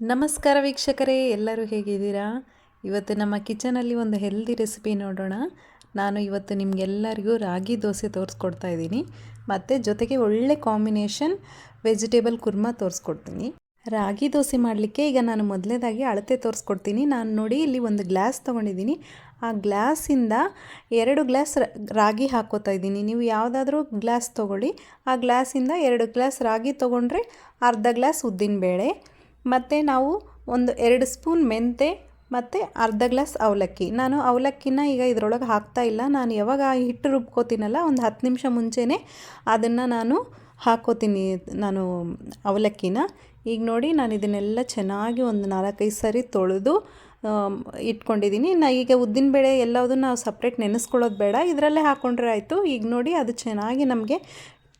ನಮಸ್ಕಾರ ವೀಕ್ಷಕರೇ, ಎಲ್ಲರೂ ಹೇಗಿದ್ದೀರಾ? ಇವತ್ತು ನಮ್ಮ ಕಿಚನಲ್ಲಿ ಒಂದು ಹೆಲ್ದಿ ರೆಸಿಪಿ ನೋಡೋಣ. ನಾನು ಇವತ್ತು ನಿಮಗೆಲ್ಲರಿಗೂ ರಾಗಿ ದೋಸೆ ತೋರಿಸ್ಕೊಡ್ತಾ ಇದ್ದೀನಿ. ಮತ್ತು ಜೊತೆಗೆ ಒಳ್ಳೆ ಕಾಂಬಿನೇಷನ್ ವೆಜಿಟೇಬಲ್ ಕುರ್ಮಾ ತೋರಿಸ್ಕೊಡ್ತೀನಿ. ರಾಗಿ ದೋಸೆ ಮಾಡಲಿಕ್ಕೆ ಈಗ ನಾನು ಮೊದಲೇದಾಗಿ ಅಳತೆ ತೋರಿಸ್ಕೊಡ್ತೀನಿ. ನಾನು ನೋಡಿ ಇಲ್ಲಿ ಒಂದು ಗ್ಲಾಸ್ ತೊಗೊಂಡಿದ್ದೀನಿ. ಆ ಗ್ಲಾಸಿಂದ ಎರಡು ಗ್ಲಾಸ್ ರಾಗಿ ಹಾಕೋತಾ ಇದ್ದೀನಿ. ನೀವು ಯಾವುದಾದ್ರೂ ಗ್ಲಾಸ್ ತೊಗೊಳ್ಳಿ. ಆ ಗ್ಲಾಸಿಂದ ಎರಡು ಗ್ಲಾಸ್ ರಾಗಿ ತೊಗೊಂಡ್ರೆ ಅರ್ಧ ಗ್ಲಾಸ್ ಉದ್ದಿನಬೇಳೆ ಮತ್ತು ನಾವು ಒಂದು ಎರಡು ಸ್ಪೂನ್ ಮೆಂತೆ ಮತ್ತು ಅರ್ಧ ಗ್ಲಾಸ್ ಅವಲಕ್ಕಿ. ನಾನು ಅವಲಕ್ಕಿನ ಈಗ ಇದರೊಳಗೆ ಹಾಕ್ತಾ ಇಲ್ಲ. ನಾನು ಯಾವಾಗ ಹಿಟ್ಟು ರುಬ್ಕೋತೀನಲ್ಲ ಒಂದು ಹತ್ತು ನಿಮಿಷ ಮುಂಚೆನೇ ಅದನ್ನು ನಾನು ಹಾಕೋತೀನಿ ನಾನು ಅವಲಕ್ಕಿನ. ಈಗ ನೋಡಿ ನಾನು ಇದನ್ನೆಲ್ಲ ಚೆನ್ನಾಗಿ ಒಂದು ನಾಲ್ಕೈದು ಸರಿ ತೊಳೆದು ಇಟ್ಕೊಂಡಿದ್ದೀನಿ ನಾ ಈಗ ಉದ್ದಿನಬೇಳೆ ಎಲ್ಲದೂ ನಾವು ಸಪ್ರೇಟ್ ನೆನೆಸ್ಕೊಳ್ಳೋದು ಬೇಡ. ಇದರಲ್ಲೇ ಹಾಕ್ಕೊಂಡ್ರೆ ಆಯಿತು. ಈಗ ನೋಡಿ ಅದು ಚೆನ್ನಾಗಿ ನಮಗೆ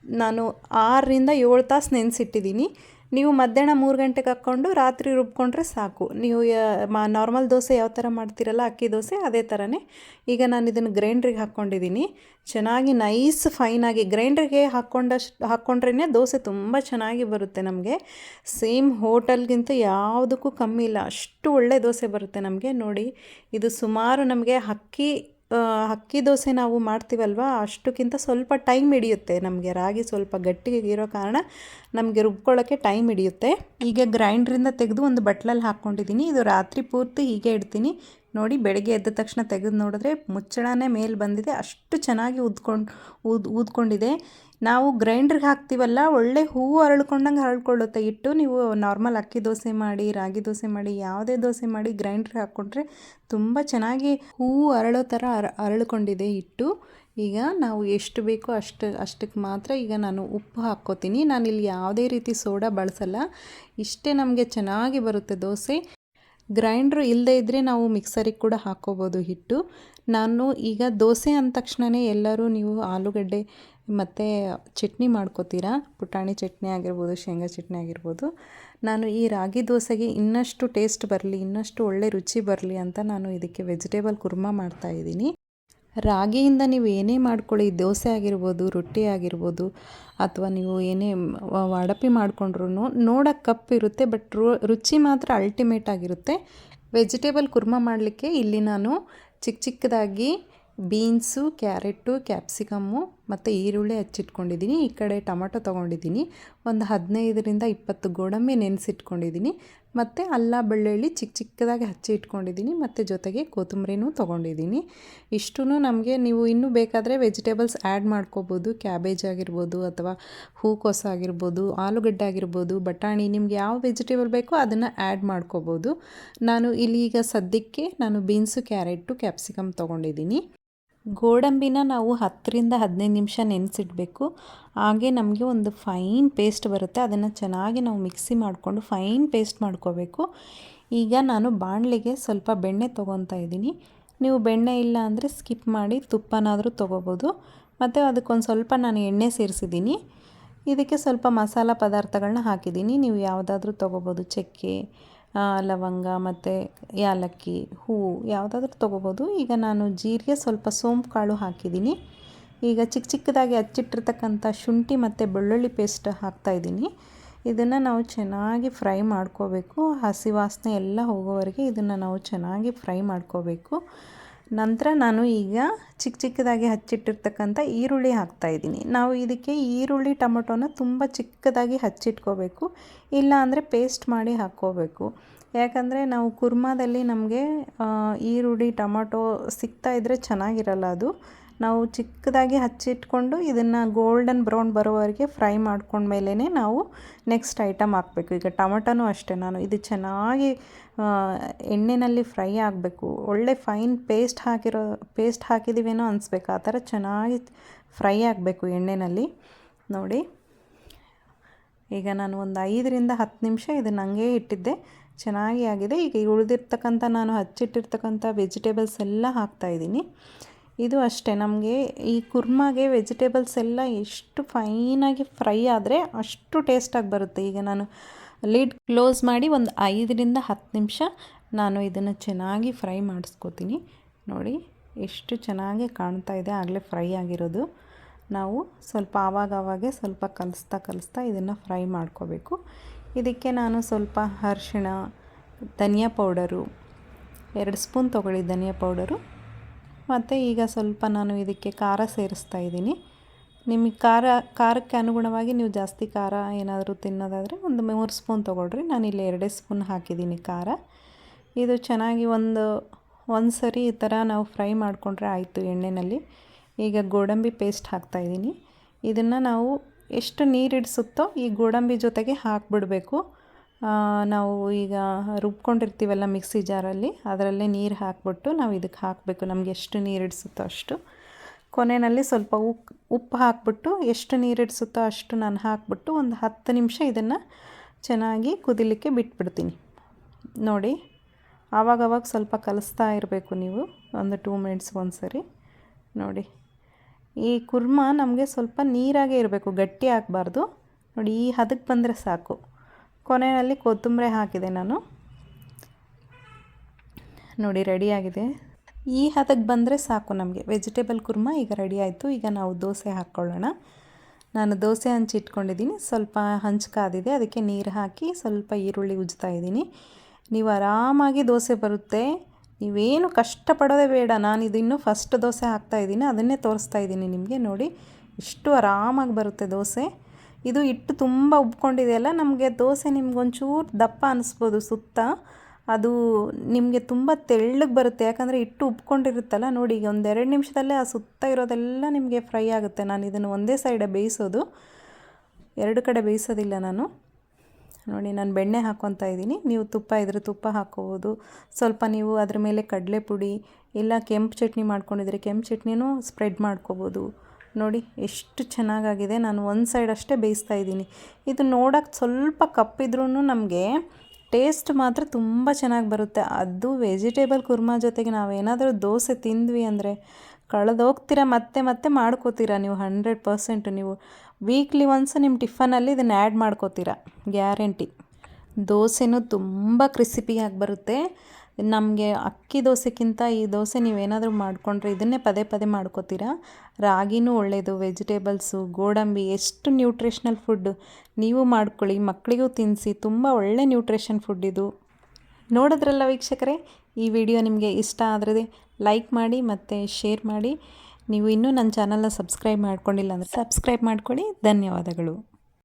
ನಾನು ಆರರಿಂದ ಏಳು ತಾಸು ನೆನೆಸಿಟ್ಟಿದ್ದೀನಿ ನೀವು ಮಧ್ಯಾಹ್ನ ಮೂರು ಗಂಟೆಗೆ ಹಾಕ್ಕೊಂಡು ರಾತ್ರಿ ರುಬ್ಕೊಂಡ್ರೆ ಸಾಕು. ನೀವು ನಾರ್ಮಲ್ ದೋಸೆ ಯಾವ ಥರ ಮಾಡ್ತೀರಲ್ಲ, ಅಕ್ಕಿ ದೋಸೆ ಅದೇ ಥರನೇ. ಈಗ ನಾನು ಇದನ್ನು ಗ್ರೈಂಡ್ರಿಗೆ ಹಾಕ್ಕೊಂಡಿದ್ದೀನಿ. ಚೆನ್ನಾಗಿ ನೈಸ್ ಫೈನಾಗಿ ಗ್ರೈಂಡ್ರಿಗೆ ಹಾಕ್ಕೊಂಡಷ್ಟು ಹಾಕ್ಕೊಂಡ್ರೇ ದೋಸೆ ತುಂಬ ಚೆನ್ನಾಗಿ ಬರುತ್ತೆ ನಮಗೆ. ಸೇಮ್ ಹೋಟೆಲ್ಗಿಂತ ಯಾವುದಕ್ಕೂ ಕಮ್ಮಿ ಇಲ್ಲ. ಅಷ್ಟು ಒಳ್ಳೆ ದೋಸೆ ಬರುತ್ತೆ ನಮಗೆ. ನೋಡಿ, ಇದು ಸುಮಾರು ನಮಗೆ ಅಕ್ಕಿ ಅಕ್ಕಿ ದೋಸೆ ನಾವು ಮಾಡ್ತೀವಲ್ವ? ಅಷ್ಟಕ್ಕಿಂತ ಸ್ವಲ್ಪ ಟೈಮ್ ಹಿಡಿಯುತ್ತೆ. ನಮಗೆ ರಾಗಿ ಸ್ವಲ್ಪ ಗಟ್ಟಿಗೆ ಇರೋ ಕಾರಣ ನಮಗೆ ರುಬ್ಕೊಳ್ಳೋಕ್ಕೆ ಟೈಮ್ ಹಿಡಿಯುತ್ತೆ. ಈಗ ಗ್ರೈಂಡ್ರಿಂದ ತೆಗೆದು ಒಂದು ಬಟ್ಲಲ್ಲಿ ಹಾಕ್ಕೊಂಡಿದ್ದೀನಿ. ಇದು ರಾತ್ರಿ ಪೂರ್ತಿ ಹೀಗೆ ಇಡ್ತೀನಿ. ನೋಡಿ ಬೆಳಗ್ಗೆ ಎದ್ದ ತಕ್ಷಣ ತೆಗೆದು ನೋಡಿದ್ರೆ ಮುಚ್ಚಳನೇ ಮೇಲೆ ಬಂದಿದೆ. ಅಷ್ಟು ಚೆನ್ನಾಗಿ ಉದ್ಕೊಂಡು ಊದ್ ಊದ್ಕೊಂಡಿದೆ ನಾವು ಗ್ರೈಂಡ್ರಿಗೆ ಹಾಕ್ತೀವಲ್ಲ, ಒಳ್ಳೆ ಹೂವು ಅರಳ್ಕೊಂಡಂಗೆ ಹರಳ್ಕೊಳ್ಳುತ್ತೆ ಇಟ್ಟು ನೀವು ನಾರ್ಮಲ್ ಅಕ್ಕಿ ದೋಸೆ ಮಾಡಿ, ರಾಗಿ ದೋಸೆ ಮಾಡಿ, ಯಾವುದೇ ದೋಸೆ ಮಾಡಿ ಗ್ರೈಂಡ್ರಿಗೆ ಹಾಕ್ಕೊಂಡ್ರೆ ತುಂಬ ಚೆನ್ನಾಗಿ ಹೂವು ಅರಳೋ ಥರ ಅರ, ಅರಳ್ಕೊಂಡಿದೆ ಇಟ್ಟು. ಈಗ ನಾವು ಎಷ್ಟು ಬೇಕೋ ಅಷ್ಟು, ಅಷ್ಟಕ್ಕೆ ಮಾತ್ರ ಈಗ ನಾನು ಉಪ್ಪು ಹಾಕ್ಕೋತೀನಿ. ನಾನಿಲ್ಲಿ ಯಾವುದೇ ರೀತಿ ಸೋಡಾ ಬಳಸಲ್ಲ. ಇಷ್ಟೇ ನಮಗೆ ಚೆನ್ನಾಗಿ ಬರುತ್ತೆ ದೋಸೆ. ಗ್ರೈಂಡ್ರು ಇಲ್ಲದೇ ಇದ್ದರೆ ನಾವು ಮಿಕ್ಸರಿಗೆ ಕೂಡ ಹಾಕ್ಕೋಬೋದು ಹಿಟ್ಟು. ನಾನು ಈಗ ದೋಸೆ ಅಂದ ತಕ್ಷಣವೇ ಎಲ್ಲರೂ ನೀವು ಆಲೂಗಡ್ಡೆ ಮತ್ತು ಚಟ್ನಿ ಮಾಡ್ಕೋತೀರಾ? ಪುಟಾಣಿ ಚಟ್ನಿ ಆಗಿರ್ಬೋದು, ಶೇಂಗಾ ಚಟ್ನಿ ಆಗಿರ್ಬೋದು. ನಾನು ಈ ರಾಗಿ ದೋಸೆಗೆ ಇನ್ನಷ್ಟು ಟೇಸ್ಟ್ ಬರಲಿ, ಇನ್ನಷ್ಟು ಒಳ್ಳೆ ರುಚಿ ಬರಲಿ ಅಂತ ನಾನು ಇದಕ್ಕೆ ವೆಜಿಟೇಬಲ್ ಕುರ್ಮಾ ಮಾಡ್ತಾಯಿದ್ದೀನಿ ರಾಗಿಯಿಂದ ನೀವು ಏನೇ ಮಾಡ್ಕೊಳ್ಳಿ, ದೋಸೆ ಆಗಿರ್ಬೋದು, ರೊಟ್ಟಿ ಆಗಿರ್ಬೋದು, ಅಥವಾ ನೀವು ಏನೇ ವಡಪಿ ಮಾಡಿಕೊಂಡ್ರು ನೋಡೋಕ್ಕೆ ಕಪ್ಪಿರುತ್ತೆ ಬಟ್ ರುಚಿ ಮಾತ್ರ ಅಲ್ಟಿಮೇಟ್ ಆಗಿರುತ್ತೆ. ವೆಜಿಟೇಬಲ್ ಕುರ್ಮಾ ಮಾಡಲಿಕ್ಕೆ ಇಲ್ಲಿ ನಾನು ಚಿಕ್ಕ ಚಿಕ್ಕದಾಗಿ ಬೀನ್ಸು ಕ್ಯಾರೆಟು ಕ್ಯಾಪ್ಸಿಕಮ್ಮು ಮತ್ತು ಈರುಳ್ಳಿ ಹಚ್ಚಿಟ್ಕೊಂಡಿದ್ದೀನಿ, ಈ ಕಡೆ ಟೊಮಟೊ ತೊಗೊಂಡಿದ್ದೀನಿ, ಒಂದು ಹದಿನೈದರಿಂದ ಇಪ್ಪತ್ತು ಗೋಡಂಬಿ ನೆನೆಸಿಟ್ಕೊಂಡಿದ್ದೀನಿ, ಮತ್ತು ಅಲ್ಲ ಬೆಳ್ಳುಳ್ಳಿ ಚಿಕ್ಕ ಚಿಕ್ಕದಾಗಿ ಹಚ್ಚಿ ಇಟ್ಕೊಂಡಿದ್ದೀನಿ, ಮತ್ತು ಜೊತೆಗೆ ಕೊತ್ತಂಬರಿನೂ ತೊಗೊಂಡಿದ್ದೀನಿ. ಇಷ್ಟೂ ನಮಗೆ ನೀವು ಇನ್ನೂ ಬೇಕಾದರೆ ವೆಜಿಟೇಬಲ್ಸ್ ಆ್ಯಡ್ ಮಾಡ್ಕೋಬೋದು, ಕ್ಯಾಬೇಜ್ ಆಗಿರ್ಬೋದು ಅಥವಾ ಹೂಕೋಸ ಆಗಿರ್ಬೋದು, ಆಲೂಗಡ್ಡೆ ಆಗಿರ್ಬೋದು, ಬಟಾಣಿ ನಿಮ್ಗೆ ಯಾವ ವೆಜಿಟೇಬಲ್ ಬೇಕೋ ಅದನ್ನು ಆ್ಯಡ್ ಮಾಡ್ಕೋಬೋದು. ನಾನು ಇಲ್ಲಿ ಈಗ ಸದ್ಯಕ್ಕೆ ನಾನು ಬೀನ್ಸು ಕ್ಯಾರೆಟು ಕ್ಯಾಪ್ಸಿಕಮ್ ತೊಗೊಂಡಿದ್ದೀನಿ. ಗೋಡಂಬಿನ ನಾವು ಹತ್ತರಿಂದ ಹದಿನೈದು ನಿಮಿಷ ನೆನೆಸಿಡಬೇಕು. ಹಾಗೆ ನಮಗೆ ಒಂದು ಫೈನ್ ಪೇಸ್ಟ್ ಬರುತ್ತೆ. ಅದನ್ನು ಚೆನ್ನಾಗಿ ನಾವು ಮಿಕ್ಸಿ ಮಾಡಿಕೊಂಡು ಫೈನ್ ಪೇಸ್ಟ್ ಮಾಡ್ಕೋಬೇಕು. ಈಗ ನಾನು ಬಾಣಲೆಗೆ ಸ್ವಲ್ಪ ಬೆಣ್ಣೆ ತೊಗೊತಾ ಇದ್ದೀನಿ. ನೀವು ಬೆಣ್ಣೆ ಇಲ್ಲ ಅಂದರೆ ಸ್ಕಿಪ್ ಮಾಡಿ ತುಪ್ಪನಾದರೂ ತೊಗೋಬೋದು ಮತ್ತು ಅದಕ್ಕೊಂದು ಸ್ವಲ್ಪ ನಾನು ಎಣ್ಣೆ ಸೇರಿಸಿದ್ದೀನಿ. ಇದಕ್ಕೆ ಸ್ವಲ್ಪ ಮಸಾಲ ಪದಾರ್ಥಗಳನ್ನ ಹಾಕಿದ್ದೀನಿ. ನೀವು ಯಾವುದಾದ್ರೂ ತೊಗೋಬೋದು ಚಕ್ಕೆ ಲವಂಗ ಮತ್ತು ಏಲಕ್ಕಿ ಹೂವು ಯಾವುದಾದ್ರೂ ತೊಗೋಬೋದು. ಈಗ ನಾನು ಜೀರಿಗೆ ಸ್ವಲ್ಪ ಸೋಂಪು ಕಾಳು ಹಾಕಿದ್ದೀನಿ. ಈಗ ಚಿಕ್ಕ ಚಿಕ್ಕದಾಗಿ ಹಚ್ಚಿಟ್ಟಿರ್ತಕ್ಕಂಥ ಶುಂಠಿ ಮತ್ತು ಬೆಳ್ಳುಳ್ಳಿ ಪೇಸ್ಟ್ ಹಾಕ್ತಾಯಿದ್ದೀನಿ ಇದನ್ನು ನಾವು ಚೆನ್ನಾಗಿ ಫ್ರೈ ಮಾಡ್ಕೋಬೇಕು. ಹಸಿ ವಾಸನೆ ಎಲ್ಲ ಹೋಗೋವರೆಗೆ ಇದನ್ನು ನಾವು ಚೆನ್ನಾಗಿ ಫ್ರೈ ಮಾಡ್ಕೋಬೇಕು. ನಂತರ ನಾನು ಈಗ ಚಿಕ್ಕ ಚಿಕ್ಕದಾಗಿ ಹಚ್ಚಿಟ್ಟಿರ್ತಕ್ಕಂಥ ಈರುಳ್ಳಿ ಹಾಕ್ತಾಯಿದ್ದೀನಿ ನಾವು ಇದಕ್ಕೆ ಈರುಳ್ಳಿ ಟೊಮೊಟೊನ ತುಂಬ ಚಿಕ್ಕದಾಗಿ ಹಚ್ಚಿಟ್ಕೋಬೇಕು. ಇಲ್ಲ ಅಂದರೆ ಪೇಸ್ಟ್ ಮಾಡಿ ಹಾಕ್ಕೋಬೇಕು. ಯಾಕಂದರೆ ನಾವು ಕುರ್ಮಾದಲ್ಲಿ ನಮಗೆ ಈರುಳ್ಳಿ, ಟೊಮೊಟೊ ಸಿಗ್ತಾ ಇದ್ದರೆ ಚೆನ್ನಾಗಿರಲ್ಲ ಅದು. ನಾವು ಚಿಕ್ಕದಾಗಿ ಹಚ್ಚಿಟ್ಕೊಂಡು ಇದನ್ನು ಗೋಲ್ಡನ್ ಬ್ರೌನ್ ಬರೋವರೆಗೆ ಫ್ರೈ ಮಾಡ್ಕೊಂಡ್ಮೇಲೇ ನಾವು ನೆಕ್ಸ್ಟ್ ಐಟಮ್ ಹಾಕಬೇಕು. ಈಗ ಟೊಮೊಟೊನೂ ಅಷ್ಟೇ. ನಾನು ಇದು ಚೆನ್ನಾಗಿ ಎಣ್ಣೆಯಲ್ಲಿ ಫ್ರೈ ಆಗಬೇಕು. ಒಳ್ಳೆ ಫೈನ್ ಪೇಸ್ಟ್ ಹಾಕಿರೋ ಪೇಸ್ಟ್ ಹಾಕಿದ್ದೀವೇನೋ ಅನಿಸ್ಬೇಕು. ಆ ಥರ ಚೆನ್ನಾಗಿ ಫ್ರೈ ಆಗಬೇಕು ಎಣ್ಣೆಯಲ್ಲಿ ನೋಡಿ. ಈಗ ನಾನು ಒಂದು ಐದರಿಂದ ಹತ್ತು ನಿಮಿಷ ಇದನ್ನು ಹಂಗೆ ಇಟ್ಟಿದ್ದೆ. ಚೆನ್ನಾಗಿ ಆಗಿದೆ. ಈಗ ಉಳಿದಿರ್ತಕ್ಕಂಥ ನಾನು ಹಚ್ಚಿಟ್ಟಿರ್ತಕ್ಕಂಥ ವೆಜಿಟೇಬಲ್ಸ್ ಎಲ್ಲ ಹಾಕ್ತಾಯಿದ್ದೀನಿ ಇದು ಅಷ್ಟೇ. ನಮಗೆ ಈ ಕುರ್ಮಾಗೆ ವೆಜಿಟೇಬಲ್ಸ್ ಎಲ್ಲ ಎಷ್ಟು ಫೈನಾಗಿ ಫ್ರೈ ಆದರೆ ಅಷ್ಟು ಟೇಸ್ಟಾಗಿ ಬರುತ್ತೆ. ಈಗ ನಾನು ಲಿಡ್ ಕ್ಲೋಸ್ ಮಾಡಿ ಒಂದು ಐದರಿಂದ ಹತ್ತು ನಿಮಿಷ ನಾನು ಇದನ್ನು ಚೆನ್ನಾಗಿ ಫ್ರೈ ಮಾಡಿಸ್ಕೋತೀನಿ. ನೋಡಿ, ಎಷ್ಟು ಚೆನ್ನಾಗಿ ಕಾಣ್ತಾ ಇದೆ. ಆಗಲೇ ಫ್ರೈ ಆಗಿರೋದು. ನಾವು ಸ್ವಲ್ಪ ಆವಾಗ ಆವಾಗೆ ಸ್ವಲ್ಪ ಕಲಿಸ್ತಾ ಕಲಿಸ್ತಾ ಇದನ್ನು ಫ್ರೈ ಮಾಡ್ಕೋಬೇಕು. ಇದಕ್ಕೆ ನಾನು ಸ್ವಲ್ಪ ಅರಿಶಿಣ, ಧನಿಯಾ ಪೌಡರು, ಎರಡು ಸ್ಪೂನ್ ತೊಗೊಳ್ಳಿ ಧನಿಯಾ ಪೌಡರು. ಮತ್ತು ಈಗ ಸ್ವಲ್ಪ ನಾನು ಇದಕ್ಕೆ ಖಾರ ಸೇರಿಸ್ತಾ ಇದ್ದೀನಿ. ನಿಮಗೆ ಖಾರ, ಖಾರಕ್ಕೆ ಅನುಗುಣವಾಗಿ ನೀವು ಜಾಸ್ತಿ ಖಾರ ಏನಾದರೂ ತಿನ್ನೋದಾದರೆ ಒಂದು ಮೂರು ಸ್ಪೂನ್ ತೊಗೊಳ್ರಿ. ಇಲ್ಲಿ ಎರಡೇ ಸ್ಪೂನ್ ಹಾಕಿದ್ದೀನಿ ಖಾರ. ಇದು ಚೆನ್ನಾಗಿ ಒಂದು ಒಂದು ಸರಿ ಈ ಥರ ನಾವು ಫ್ರೈ ಮಾಡಿಕೊಂಡ್ರೆ ಆಯಿತು ಎಣ್ಣೆಯಲ್ಲಿ ಈಗ ಗೋಡಂಬಿ ಪೇಸ್ಟ್ ಹಾಕ್ತಾಯಿದ್ದೀನಿ ಇದನ್ನು ನಾವು ಎಷ್ಟು ನೀರಿಡಿಸುತ್ತೋ ಈ ಗೋಡಂಬಿ ಜೊತೆಗೆ ಹಾಕಿಬಿಡಬೇಕು. ನಾವು ಈಗ ರುಬ್ಕೊಂಡಿರ್ತೀವಲ್ಲ ಮಿಕ್ಸಿ ಜಾರಲ್ಲಿ, ಅದರಲ್ಲೇ ನೀರು ಹಾಕ್ಬಿಟ್ಟು ನಾವು ಇದಕ್ಕೆ ಹಾಕಬೇಕು. ನಮಗೆ ಎಷ್ಟು ನೀರು ಇಡಿಸುತ್ತೋ ಅಷ್ಟು. ಕೊನೆಯಲ್ಲಿ ಸ್ವಲ್ಪ ಉಪ್ಪು ಉಪ್ಪು ಹಾಕ್ಬಿಟ್ಟು ಎಷ್ಟು ನೀರು ಇಡಿಸುತ್ತೋ ಅಷ್ಟು ನಾನು ಹಾಕ್ಬಿಟ್ಟು ಒಂದು ಹತ್ತು ನಿಮಿಷ ಇದನ್ನು ಚೆನ್ನಾಗಿ ಕುದಿಲಿಕ್ಕೆ ಬಿಟ್ಬಿಡ್ತೀನಿ. ನೋಡಿ, ಆವಾಗವಾಗ ಸ್ವಲ್ಪ ಕಲಿಸ್ತಾ ಇರಬೇಕು ನೀವು, ಒಂದು ಟೂ ಮಿನಿಟ್ಸ್ ಒಂದು ಸರಿ ನೋಡಿ, ಈ ಕುರ್ಮ ನಮಗೆ ಸ್ವಲ್ಪ ನೀರಾಗೇ ಇರಬೇಕು, ಗಟ್ಟಿ ಆಗಬಾರ್ದು. ನೋಡಿ, ಈ ಹದಕ್ಕೆ ಬಂದರೆ ಸಾಕು. ಕೊನೆಯಲ್ಲಿ ಕೊತ್ತಂಬರಿ ಹಾಕಿದೆ ನಾನು. ನೋಡಿ ರೆಡಿಯಾಗಿದೆ ಈ ಹದಕ್ಕೆ ಬಂದರೆ ಸಾಕು ನಮಗೆ. ವೆಜಿಟೇಬಲ್ ಕುರ್ಮ ಈಗ ರೆಡಿ ಆಯಿತು. ಈಗ ನಾವು ದೋಸೆ ಹಾಕ್ಕೊಳ್ಳೋಣ ನಾನು ದೋಸೆ ಹಂಚಿ ಇಟ್ಕೊಂಡಿದ್ದೀನಿ. ಸ್ವಲ್ಪ ಹಂಚು ಕಾದಿದೆ. ಅದಕ್ಕೆ ನೀರು ಹಾಕಿ ಸ್ವಲ್ಪ ಈರುಳ್ಳಿ ಉಜ್ತಾ ಇದ್ದೀನಿ. ನೀವು ಆರಾಮಾಗಿ ದೋಸೆ ಬರುತ್ತೆ. ನೀವೇನು ಕಷ್ಟಪಡೋದೇ ಬೇಡ. ನಾನು ಇದಿನ್ನೂ ಫಸ್ಟ್ ದೋಸೆ ಹಾಕ್ತಾ ಇದ್ದೀನಿ. ಅದನ್ನೇ ತೋರಿಸ್ತಾ ಇದ್ದೀನಿ ನಿಮಗೆ ನೋಡಿ. ಇಷ್ಟು ಆರಾಮಾಗಿ ಬರುತ್ತೆ ದೋಸೆ. ಇದು ಹಿಟ್ಟು ತುಂಬ ಉಬ್ಕೊಂಡಿದೆಯಲ್ಲ ನಮಗೆ ದೋಸೆ ನಿಮ್ಗೊಂಚೂರು ದಪ್ಪ ಅನ್ನಿಸ್ಬೋದು ಸುತ್ತ. ಅದು ನಿಮಗೆ ತುಂಬ ತೆಳ್ಳಗೆ ಬರುತ್ತೆ. ಯಾಕಂದರೆ ಹಿಟ್ಟು ಉಪ್ಕೊಂಡಿರುತ್ತಲ್ಲ, ನೋಡಿ ಈಗ ಒಂದೆರಡು ನಿಮಿಷದಲ್ಲೇ ಆ ಸುತ್ತ ಇರೋದೆಲ್ಲ ನಿಮಗೆ ಫ್ರೈ ಆಗುತ್ತೆ. ನಾನು ಇದನ್ನು ಒಂದೇ ಸೈಡೆ ಬೇಯಿಸೋದು. ಎರಡು ಕಡೆ ಬೇಯಿಸೋದಿಲ್ಲ ನಾನು. ನೋಡಿ, ನಾನು ಬೆಣ್ಣೆ ಹಾಕ್ಕೊತಾ ಇದ್ದೀನಿ. ನೀವು ತುಪ್ಪ ಇದ್ರೆ ತುಪ್ಪ ಹಾಕ್ಕೋಬೋದು ಸ್ವಲ್ಪ ನೀವು ಅದ್ರ ಮೇಲೆ ಕಡಲೆ ಪುಡಿ ಇಲ್ಲ ಕೆಂಪು ಚಟ್ನಿ ಮಾಡ್ಕೊಂಡಿದ್ರೆ ಕೆಂಪು ಚಟ್ನಿನೂ ಸ್ಪ್ರೆಡ್ ಮಾಡ್ಕೋಬೋದು. ನೋಡಿ, ಎಷ್ಟು ಚೆನ್ನಾಗಾಗಿದೆ. ನಾನು ಒಂದು ಸೈಡ್ ಅಷ್ಟೇ ಬೇಯಿಸ್ತಾ ಇದ್ದೀನಿ. ಇದು ನೋಡೋಕ್ಕೆ ಸ್ವಲ್ಪ ಕಪ್ಪಿದ್ರೂ ನಮಗೆ ಟೇಸ್ಟ್ ಮಾತ್ರ ತುಂಬ ಚೆನ್ನಾಗಿ ಬರುತ್ತೆ. ಅದು ವೆಜಿಟೇಬಲ್ ಕುರ್ಮಾ ಜೊತೆಗೆ ನಾವೇನಾದರೂ ದೋಸೆ ತಿಂದ್ವಿ ಅಂದರೆ ಕಳೆದೋಗ್ತೀರಾ ಮತ್ತೆ ಮತ್ತೆ ಮಾಡ್ಕೋತೀರಾ ನೀವು ಹಂಡ್ರೆಡ್ ಪರ್ಸೆಂಟ್ ನೀವು. ವೀಕ್ಲಿ ಒನ್ಸ್ ನಿಮ್ಮ ಟಿಫನಲ್ಲಿ ಇದನ್ನು ಆ್ಯಡ್ ಮಾಡ್ಕೋತೀರಾ, ಗ್ಯಾರಂಟಿ. ದೋಸೆನೂ ತುಂಬ ಕ್ರಿಸಿಪಿಯಾಗಿ ಬರುತ್ತೆ. ನಮಗೆ ಅಕ್ಕಿ ದೋಸೆಗಿಂತ ಈ ದೋಸೆ ನೀವೇನಾದರೂ ಮಾಡಿಕೊಂಡ್ರೆ ಇದನ್ನೇ ಪದೇ ಪದೇ ಮಾಡ್ಕೋತೀರಾ? ರಾಗಿನೂ ಒಳ್ಳೆಯದು ವೆಜಿಟೇಬಲ್ಸು, ಗೋಡಂಬಿ, ಎಷ್ಟು ನ್ಯೂಟ್ರಿಷ್ನಲ್ ಫುಡ್ಡು ನೀವು ಮಾಡ್ಕೊಳ್ಳಿ, ಮಕ್ಕಳಿಗೂ ತಿನ್ನಿಸಿ ತುಂಬ ಒಳ್ಳೆ ನ್ಯೂಟ್ರಿಷನ್ ಫುಡ್ ಇದು. ನೋಡಿದ್ರಲ್ಲ ವೀಕ್ಷಕರೇ, ಈ ವಿಡಿಯೋ ನಿಮಗೆ ಇಷ್ಟ ಆದರೆ ಲೈಕ್ ಮಾಡಿ ಮತ್ತು ಶೇರ್ ಮಾಡಿ. ನೀವು ಇನ್ನೂ ನನ್ನ ಚಾನಲ್ನ ಸಬ್ಸ್ಕ್ರೈಬ್ ಮಾಡ್ಕೊಂಡಿಲ್ಲ ಅಂದರೆ ಸಬ್ಸ್ಕ್ರೈಬ್ ಮಾಡ್ಕೊಳ್ಳಿ. ಧನ್ಯವಾದಗಳು.